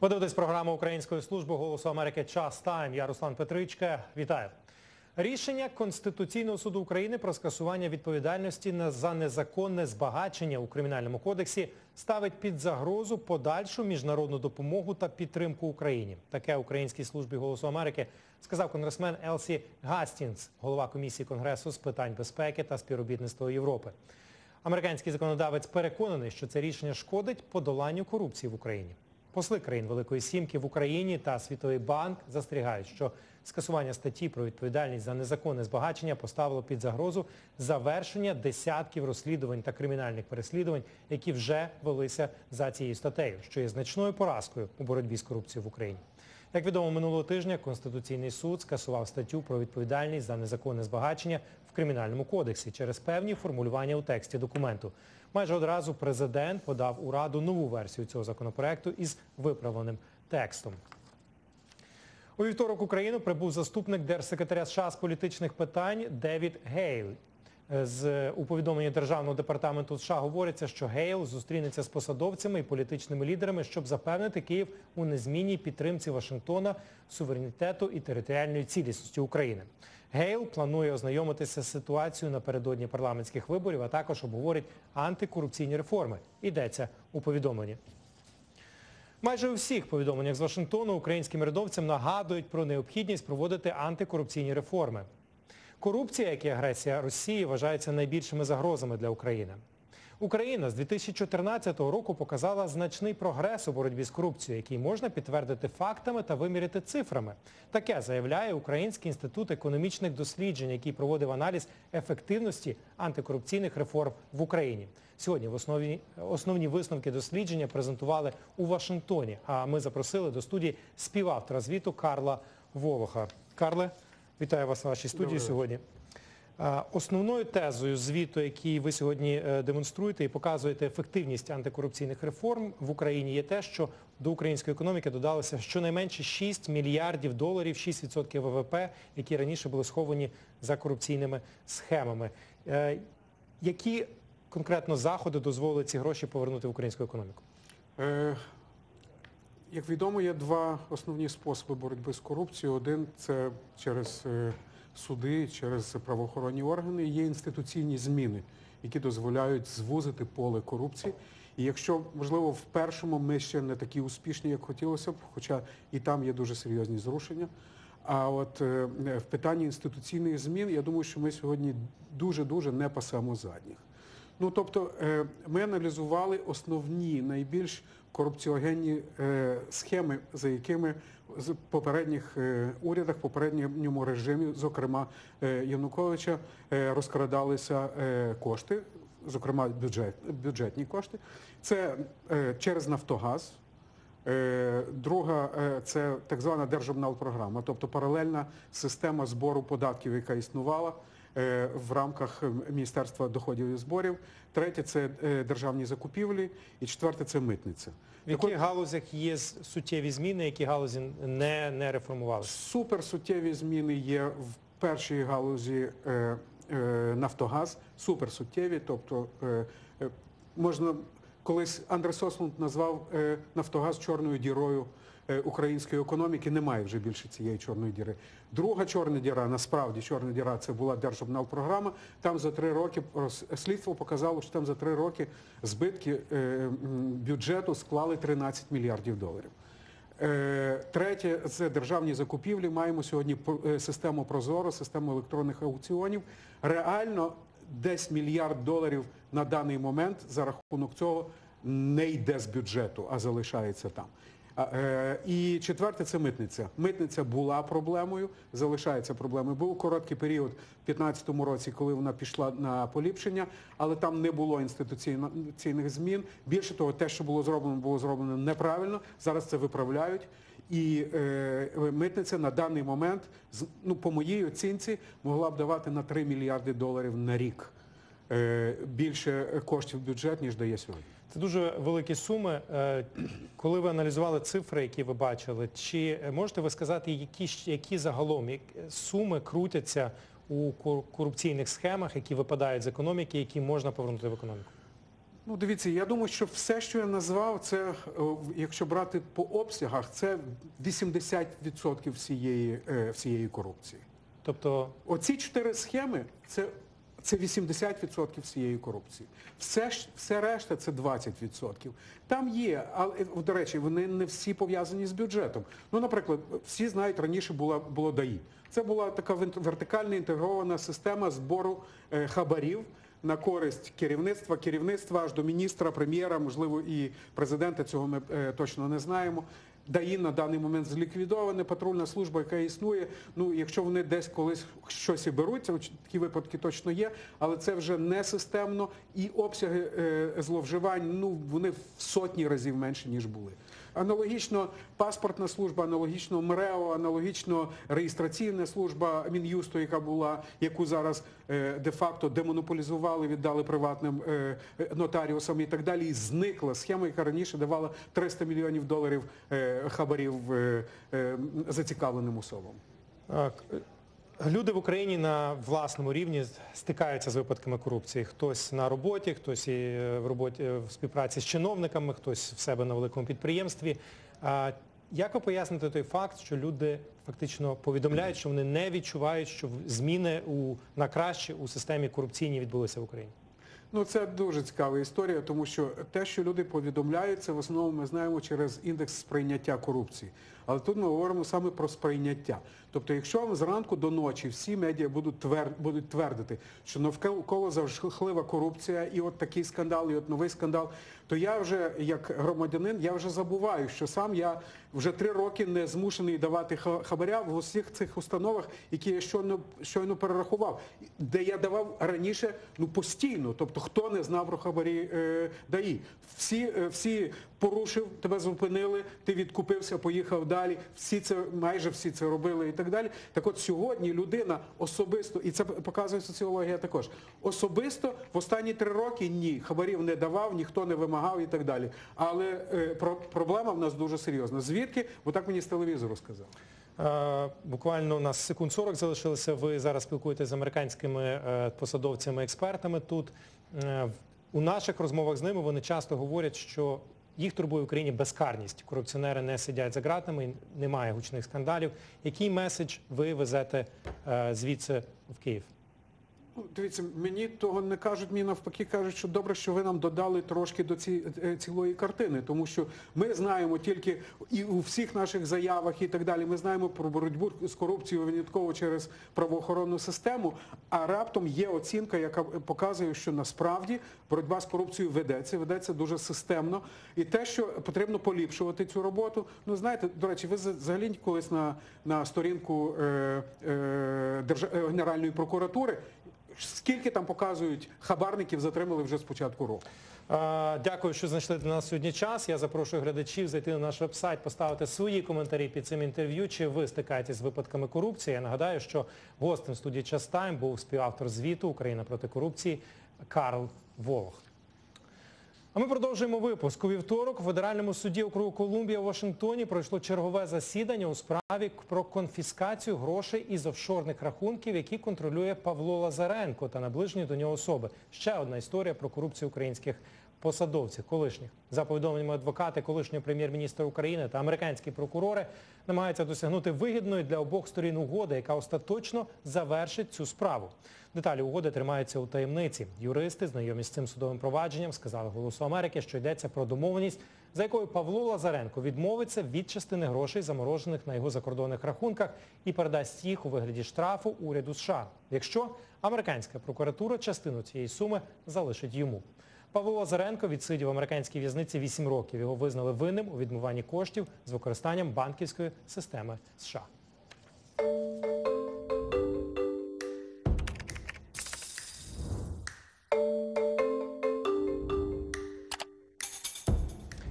Ви дивитесь програму Української служби Голосу Америки Час Тайм. Я Руслан Петричка. Вітаю. Рішення Конституційного суду України про скасування відповідальності за незаконне збагачення у Кримінальному кодексі ставить під загрозу подальшу міжнародну допомогу та підтримку Україні. Таке Українській службі Голосу Америки сказав конгресмен Елсі Гастінгс, голова комісії Конгресу з питань безпеки та співробітництва Європи. Американський законодавець переконаний, що це рішення шкодить подоланню корупції в Україні. Посли країн Великої Сімки в Україні та Світовий банк застерігають, що скасування статті про відповідальність за незаконне збагачення поставило під загрозу завершення десятків розслідувань та кримінальних переслідувань, які вже велися за цією статтею, що є значною поразкою у боротьбі з корупцією в Україні. Як відомо, минулого тижня Конституційний суд скасував статтю про відповідальність за незаконне збагачення в Кримінальному кодексі через певні формулювання у тексті документу. Майже одразу президент подав у Раду нову версію цього законопроекту із виправленим текстом. У вівторок Україну прибув заступник держсекретаря США з політичних питань Девід Гейл. З у повідомленні Державного департаменту США говориться, що Гейл зустрінеться з посадовцями і політичними лідерами, щоб запевнити Київ у незмінній підтримці Вашингтона, суверенітету і територіальної цілісності України. Гейл планує ознайомитися з ситуацією напередодні парламентських виборів, а також обговорить антикорупційні реформи. Йдеться у повідомленні. Майже у всіх повідомленнях з Вашингтону українським урядовцям нагадують про необхідність проводити антикорупційні реформи. Корупція, як і агресія Росії, вважаються найбільшими загрозами для України. Україна з 2014 року показала значний прогрес у боротьбі з корупцією, який можна підтвердити фактами та виміряти цифрами. Таке заявляє Український інститут економічних досліджень, який проводив аналіз ефективності антикорупційних реформ в Україні. Сьогодні в основі, основні висновки дослідження презентували у Вашингтоні, а ми запросили до студії співавтора звіту Карла Волоха. Карле, вітаю вас на вашій студії сьогодні. Основною тезою звіту, який ви сьогодні е, демонструєте і показуєте ефективність антикорупційних реформ в Україні, є те, що до української економіки додалося щонайменше 6 мільярдів доларів, 6% ВВП, які раніше були сховані за корупційними схемами. Е, Які конкретно заходи дозволили ці гроші повернути в українську економіку? Як відомо, є два основні способи боротьби з корупцією. Один це через е, суди, через правоохоронні органи. Є інституційні зміни, які дозволяють звузити поле корупції. І якщо, можливо, в першому ми ще не такі успішні, як хотілося б, хоча і там є дуже серйозні зрушення. А от е, в питанні інституційних змін, я думаю, що ми сьогодні дуже-дуже не пасемо задніх. Ну, тобто, е, ми аналізували основні, найбільш корупціогенні е, схеми, за якими з попередніх е, урядах, попередньому режимі, зокрема е, Януковича, розкрадалися кошти, зокрема бюджет, бюджетні кошти. Це через Нафтогаз. Друга це так звана держобналпрограма, тобто паралельна система збору податків, яка існувала в рамках е, Міністерства доходів і зборів. Третє це е, державні закупівлі. І четверте це митниця. В яких галузях є суттєві зміни, які галузі не, не реформувалися? Суперсуттєві зміни є в першій галузі е, е, Нафтогаз, суперсуттєві, тобто е, е, можна колись Андрес Ослунд назвав е, Нафтогаз чорною дірою е, української економіки. Немає вже більше цієї чорної діри. Друга чорна діра, насправді чорна діра, це була держобналпрограма. Там за три роки слідство показало, що там за три роки збитки е, бюджету склали 13 мільярдів доларів. Е, Третє це державні закупівлі. Маємо сьогодні е, систему Прозоро, систему електронних аукціонів. Реально десь мільярд доларів на даний момент за рахунок цього не йде з бюджету, а залишається там. Е, І четверте це митниця. Митниця була проблемою, залишається проблемою. Був короткий період в 2015 році, коли вона пішла на поліпшення, але там не було інституційних змін. Більше того, те, що було зроблено, було зроблено неправильно. Зараз це виправляють. І е, митниця на даний момент, ну, по моїй оцінці, могла б давати на 3 мільярди доларів на рік е, більше коштів в бюджет, ніж дає сьогодні. Це дуже великі суми. Е, Коли ви аналізували цифри, які ви бачили, чи можете ви сказати, які, які загалом суми крутяться у корупційних схемах, які випадають з економіки, які можна повернути в економіку? Ну, дивіться, я думаю, що все, що я назвав, це, е, якщо брати по обсягах, це 80% всієї, е, всієї корупції. Тобто Оці чотири схеми це, це 80% всієї корупції. Все, все решта це 20%. Там є, але е, до речі, вони не всі пов'язані з бюджетом. Ну, наприклад, всі знають, раніше була, було ДАІ. Це була така вертикальна інтегрована система збору е, хабарів на користь керівництва, керівництва аж до міністра, прем'єра, можливо, і президента. Цього ми е, точно не знаємо. ДАІ на даний момент зліквідоване, патрульна служба, яка існує. Ну, якщо вони десь колись щось і беруть, це оч- такі випадки точно є, але це вже не системно і обсяги е, зловживань, ну вони в сотні разів менше, ніж були. Аналогічно паспортна служба, аналогічно МРЕО, аналогічно реєстраційна служба Мін'юсту, яка була, яку зараз е, де-факто демонополізували, віддали приватним е, нотаріусам і так далі. І зникла схема, яка раніше давала 300 мільйонів доларів е, хабарів зацікавленим особам. Так. Люди в Україні на власному рівні стикаються з випадками корупції. Хтось на роботі, хтось і е, в роботі е, в співпраці з чиновниками, хтось в себе на великому підприємстві. Як ви поясните той факт, що люди фактично повідомляють, що вони не відчувають, що зміни у, на краще у системі корупційній відбулися в Україні? Ну, це дуже цікава історія, тому що те, що люди повідомляють, це в основному ми знаємо через індекс сприйняття корупції. Але тут ми говоримо саме про сприйняття. Тобто, якщо вам зранку до ночі всі медіа будуть, твер... будуть твердити, що навколо завжахлива корупція, і от такий скандал, і от новий скандал, то я вже, як громадянин, я вже забуваю, що сам я вже три роки не змушений давати хабаря в усіх цих установах, які я щойно, щойно перерахував, де я давав раніше ну, постійно. Тобто, хто не знав про хабарі е, ДАІ. Всі, е, всі порушив, тебе зупинили, ти відкупився, поїхав далі. Всі це, майже всі це робили і так далі. Так от сьогодні людина особисто, і це показує соціологія також, особисто в останні три роки ні, хабарів не давав, ніхто не вимагав і так далі. Але е, про, проблема в нас дуже серйозна. Звідки? Бо так мені з телевізору сказали. Е, Буквально у нас секунд 40 залишилося. Ви зараз спілкуєтеся з американськими е, посадовцями, експертами тут. Е, У наших розмовах з ними вони часто говорять, що їх турбує в Україні безкарність. Корупціонери не сидять за ґратами, немає гучних скандалів. Який меседж ви везете е, звідси в Київ? Ну, Дивіться, мені того не кажуть, мені навпаки кажуть, що добре, що ви нам додали трошки до ці, е, цілої картини, тому що ми знаємо тільки і у всіх наших заявах і так далі, ми знаємо про боротьбу з корупцією винятково через правоохоронну систему, а раптом є оцінка, яка показує, що насправді боротьба з корупцією ведеться, ведеться дуже системно. І те, що потрібно поліпшувати цю роботу, ну знаєте, до речі, ви взагалі колись на, на сторінку е, е, Держа- е, Генеральної прокуратури Скільки там показують хабарників затримали вже з початку року? Дякую, що знайшли для нас сьогодні час. Я запрошую глядачів зайти на наш вебсайт, поставити свої коментарі під цим інтерв'ю. Чи ви стикаєтесь з випадками корупції? Я нагадаю, що гостем студії «Час Тайм» був співавтор звіту Україна проти корупції Карл Волох. А ми продовжуємо випуск. У вівторок в Федеральному суді округу Колумбія в Вашингтоні пройшло чергове засідання у справі про конфіскацію грошей із офшорних рахунків, які контролює Павло Лазаренко та наближені до нього особи. Ще одна історія про корупцію українських посадовців, колишніх. За повідомленнями адвокати колишнього прем'єр-міністра України та американські прокурори намагаються досягнути вигідної для обох сторін угоди, яка остаточно завершить цю справу. Деталі угоди тримаються у таємниці. Юристи, знайомі з цим судовим провадженням, сказали Голосу Америки, що йдеться про домовленість, за якою Павло Лазаренко відмовиться від частини грошей, заморожених на його закордонних рахунках, і передасть їх у вигляді штрафу уряду США, якщо американська прокуратура частину цієї суми залишить йому. Павло Лазаренко відсидів в американській в'язниці 8 років. Його визнали винним у відмиванні коштів з використанням банківської системи США.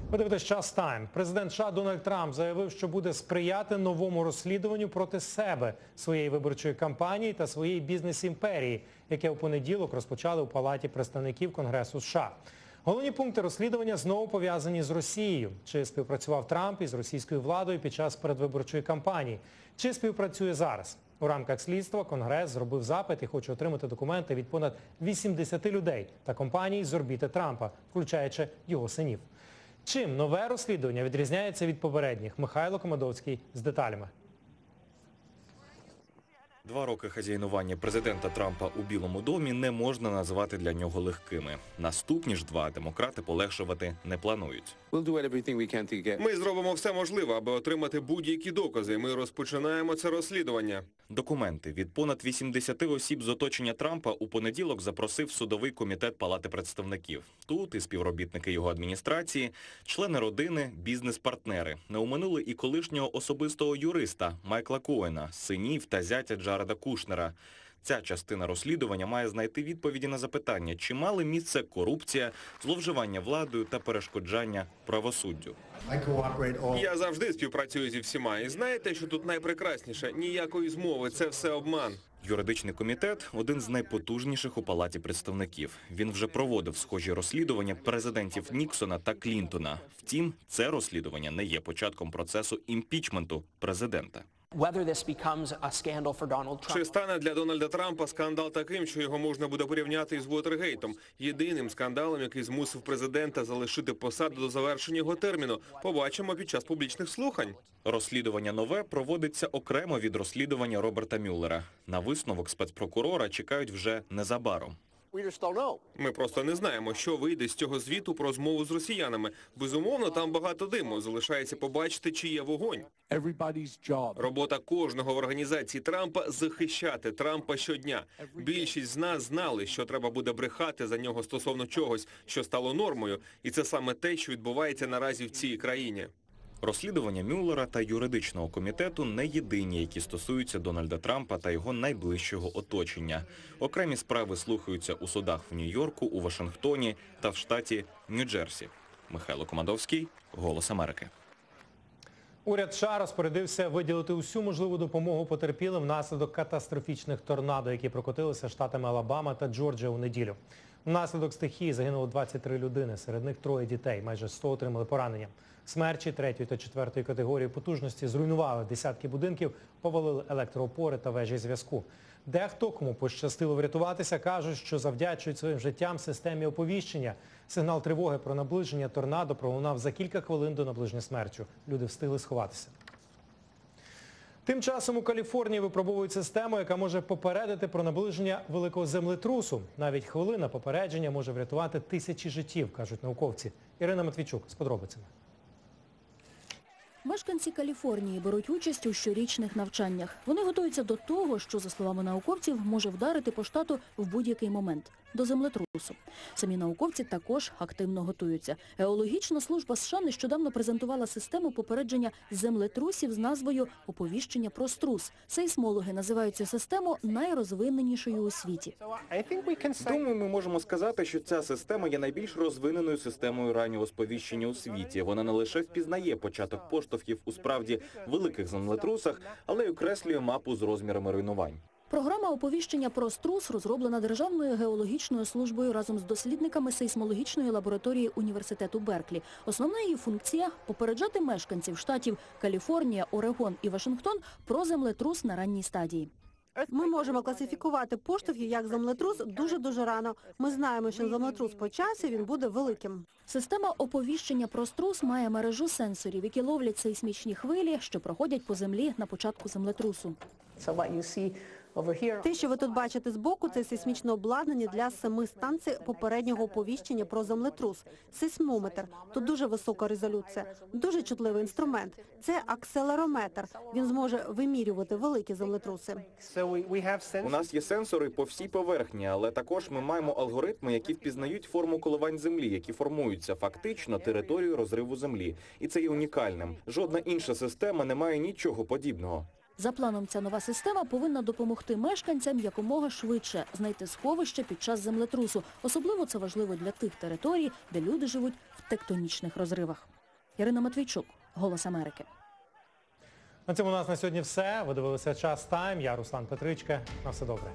Ви дивитесь час тайм. Президент США Дональд Трамп заявив, що буде сприяти новому розслідуванню проти себе, своєї виборчої кампанії та своєї бізнес-імперії, яке у понеділок розпочали у Палаті представників Конгресу США. Головні пункти розслідування знову пов'язані з Росією. Чи співпрацював Трамп із російською владою під час передвиборчої кампанії? Чи співпрацює зараз? У рамках слідства Конгрес зробив запит і хоче отримати документи від понад 80 людей та компаній з орбіти Трампа, включаючи його синів. Чим нове розслідування відрізняється від попередніх? Михайло Комадовський з деталями. Два роки хазяйнування президента Трампа у Білому домі не можна назвати для нього легкими. Наступні ж два демократи полегшувати не планують. Ми зробимо все можливе, аби отримати будь-які докази. Ми розпочинаємо це розслідування. Документи від понад 80 осіб з оточення Трампа у понеділок запросив судовий комітет Палати представників. Тут і співробітники його адміністрації, члени родини, бізнес-партнери. Не уминули і колишнього особистого юриста Майкла Коена, синів та зятя Джареда Кушнера. Ця частина розслідування має знайти відповіді на запитання, чи мали місце корупція, зловживання владою та перешкоджання правосуддю. Я завжди співпрацюю зі всіма. І знаєте, що тут найпрекрасніше? Ніякої змови, це все обман. Юридичний комітет один з найпотужніших у палаті представників. Він вже проводив схожі розслідування президентів Ніксона та Клінтона. Втім, це розслідування не є початком процесу імпічменту президента. Whether this becomes a scandal for Donald Trump. Чи стане для Дональда Трампа скандал таким, що його можна буде порівняти із Вотергейтом? Єдиним скандалом, який змусив президента залишити посаду до завершення його терміну, побачимо під час публічних слухань. Розслідування нове проводиться окремо від розслідування Роберта Мюллера. На висновок спецпрокурора чекають вже незабаром. We just don't know. Ми просто не знаємо, що вийде з цього звіту про змову з росіянами. Безумовно, там багато диму. Залишається побачити, чи є вогонь. Робота кожного в організації Трампа захищати Трампа щодня. Більшість з нас знали, що треба буде брехати за нього стосовно чогось, що стало нормою, і це саме те, що відбувається наразі в цій країні. Розслідування Мюллера та юридичного комітету не єдині, які стосуються Дональда Трампа та його найближчого оточення. Окремі справи слухаються у судах в Нью-Йорку, у Вашингтоні та в штаті Нью-Джерсі. Михайло Комадовський, Голос Америки. Уряд США розпорядився виділити усю можливу допомогу потерпілим внаслідок катастрофічних торнадо, які прокотилися штатами Алабама та Джорджія у неділю. Внаслідок стихії загинуло 23 людини, серед них троє дітей, майже 100 отримали поранення. Смерчі третьої та четвертої категорії потужності зруйнували десятки будинків, повалили електроопори та вежі зв'язку. Дехто, кому пощастило врятуватися, кажуть, що завдячують своїм життям системі оповіщення. Сигнал тривоги про наближення торнадо пролунав за кілька хвилин до наближення смерчу. Люди встигли сховатися. Тим часом у Каліфорнії випробовують систему, яка може попередити про наближення великого землетрусу. Навіть хвилина попередження може врятувати тисячі життів, кажуть науковці. Ірина Матвійчук з подробицями. Мешканці Каліфорнії беруть участь у щорічних навчаннях. Вони готуються до того, що, за словами науковців, може вдарити по штату в будь-який момент – до землетрусу. Самі науковці також активно готуються. Геологічна служба США нещодавно презентувала систему попередження землетрусів з назвою «Оповіщення про струс». Сейсмологи називають цю систему найрозвиненішою у світі. Думаю, ми можемо сказати, що ця система є найбільш розвиненою системою раннього сповіщення у світі. Вона не лише впізнає початок поштовхів у справді великих землетрусах, але й окреслює мапу з розмірами руйнувань. Програма оповіщення про струс розроблена Державною геологічною службою разом з дослідниками сейсмологічної лабораторії університету Берклі. Основна її функція – попереджати мешканців штатів Каліфорнія, Орегон і Вашингтон про землетрус на ранній стадії. Ми можемо класифікувати поштовхи як землетрус дуже-дуже рано. Ми знаємо, що землетрус почався, він буде великим. Система оповіщення про струс має мережу сенсорів, які ловлять сейсмічні хвилі, що проходять по землі на початку землетрусу. Те, що ви тут бачите збоку, це сейсмічне обладнання для семи станцій попереднього оповіщення про землетрус. Сейсмометр. Тут дуже висока резолюція. Дуже чутливий інструмент. Це акселерометр. Він зможе вимірювати великі землетруси. У нас є сенсори по всій поверхні, але також ми маємо алгоритми, які впізнають форму коливань землі, які формуються фактично територією розриву землі. І це є унікальним. Жодна інша система не має нічого подібного. За планом, ця нова система повинна допомогти мешканцям якомога швидше знайти сховище під час землетрусу. Особливо це важливо для тих територій, де люди живуть в тектонічних розривах. Ірина Матвійчук, Голос Америки. На цьому у нас на сьогодні все. Ви дивилися час тайм. Я Руслан Петричка. На все добре.